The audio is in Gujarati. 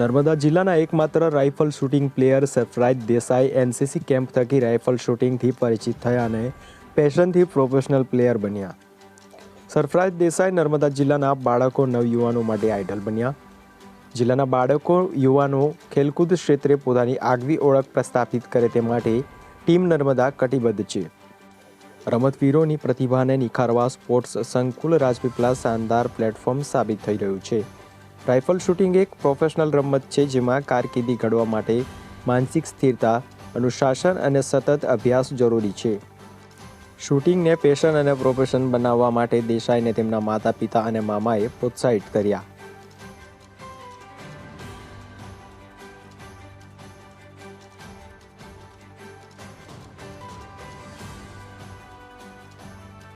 નર્મદા જિલ્લાના એકમાત્ર rifle shooting player Sarfaraj Desai NCC camp થકી રાઇફલ શૂટિંગથી પરિચિત થયા અને પેશનથી પ્રોફેશનલ પ્લેયર બન્યા. સરફરાજ દેસાઈ નર્મદા જિલ્લાના બાળકો નવયુવાનો માટે આઇડલ બન્યા. જિલ્લાના બાળકો યુવાનો ખેલકૂદ ક્ષેત્રે પોતાની આગવી ઓળખ પ્રસ્થાપિત કરે તે માટે ટીમ નર્મદા કટિબદ્ધ છે. રમતવીરોની પ્રતિભાને નિખારવા સ્પોર્ટ્સ સંકુલ રાજપીપળા શાનદાર પ્લેટફોર્મ સાબિત થઈ રહ્યું છે. રાઇફલ શૂટિંગ એક પ્રોફેશનલ રમત છે જેમાં કારકિર્દી ઘડવા માટે માનસિક સ્થિરતા, અનુશાસન અને સતત અભ્યાસ જરૂરી છે. શૂટિંગને પેશન અને પ્રોફેશન બનાવવા માટે દેસાઈને તેમના માતા પિતા અને મામાએ પ્રોત્સાહિત કર્યા.